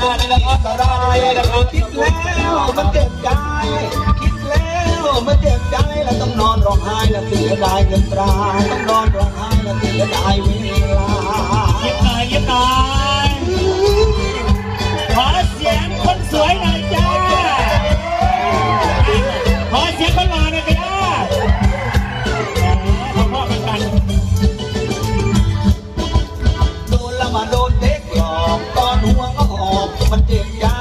เราคิดแล้วมันเจ็บใจ คิดแล้วมันเจ็บใจแล้วต้องนอนร้องไห้แล้วเสียดายเงินตราต้องนอนร้องไห้แล้วเสียดายเวลาเย็บตายเย็บตายขอเสียงคนสวยหน่อยจ้าขอเสียงคนหล่อหน่อยจ้า yeah.